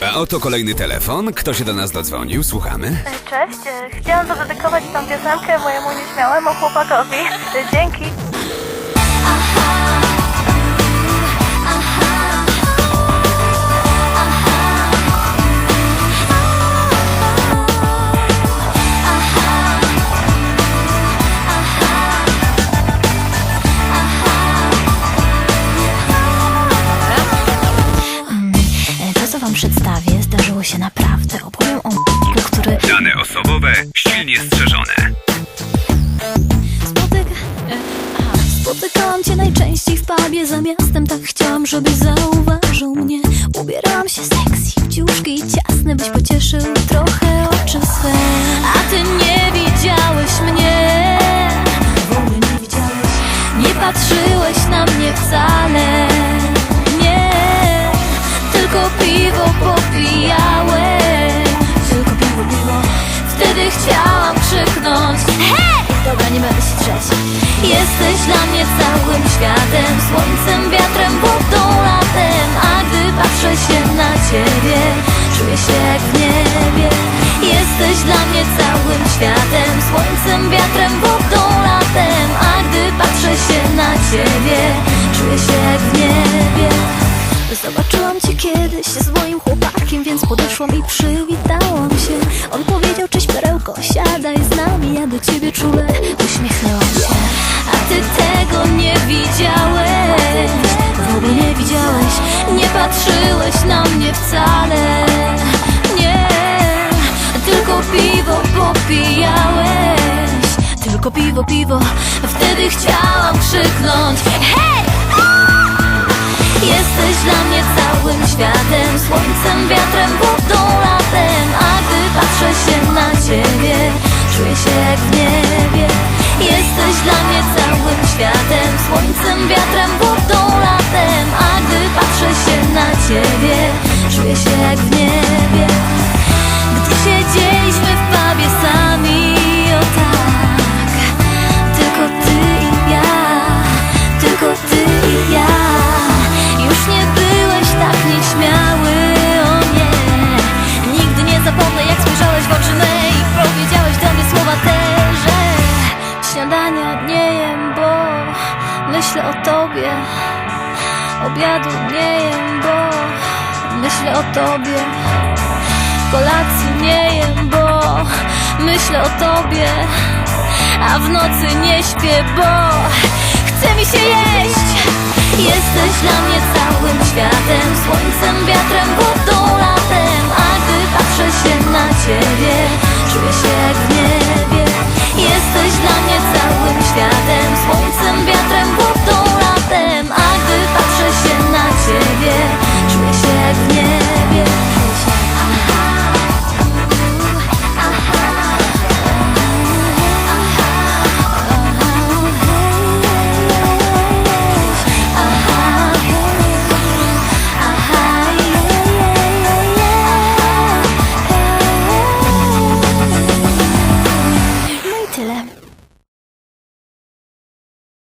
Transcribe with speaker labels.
Speaker 1: A oto kolejny telefon. Kto się do nas dodzwonił? Słuchamy.
Speaker 2: Cześć, e, chciałam zadedykować tą piosenkę mojemu nieśmiałemu chłopakowi. E, Dzięki.
Speaker 3: To, za miastem Tak chciałam, żebyś zauważył mnie. Ubierałam się sexy w ciuszki ciasne Byś pocieszył trochę oczy swe. A ty nie widziałeś mnie. W ogóle nie widziałeś. Nie patrzyłeś na mnie wcale. Nie. Tylko piwo popijałeś Jesteś dla mnie całym światem Słońcem, wiatrem, wodą, latem. A gdy patrzę się na ciebie Czuję się jak w niebie. Jesteś dla mnie całym światem Słońcem, wiatrem, wodą, latem. A gdy patrzę się na ciebie Czuję się jak w niebie. Zobaczyłam cię kiedyś z moim chłopakiem, więc podeszłam i przywitałam się. On powiedział, cześć perełko, siadaj z nami, ja do ciebie czule nie patrzyłeś na mnie wcale. Nie, tylko piwo popijałeś, tylko piwo, piwo, wtedy chciałam krzyknąć. Hej! Jesteś dla mnie całym światem Słońcem, wiatrem, wodą, latem. A gdy patrzę się na ciebie Czuję się jak w niebie. Jesteś dla mnie całym światem Słońcem, wiatrem, wodą, na ciebie Czuję się jak w niebie. Gdy siedzieliśmy w pubie sami O tak Tylko ty i ja Tylko ty i ja. Już nie byłeś tak nieśmiały, o nie. Nigdy nie zapomnę jak spojrzałeś w oczy me I powiedziałeś do mnie słowa te, że Śniadania nie jem, bo myślę o tobie Obiadu nie jem, bo myślę o tobie. Kolacji nie jem, bo myślę o tobie. A w nocy nie śpię, bo chce mi się jeść. Jesteś dla mnie całym światem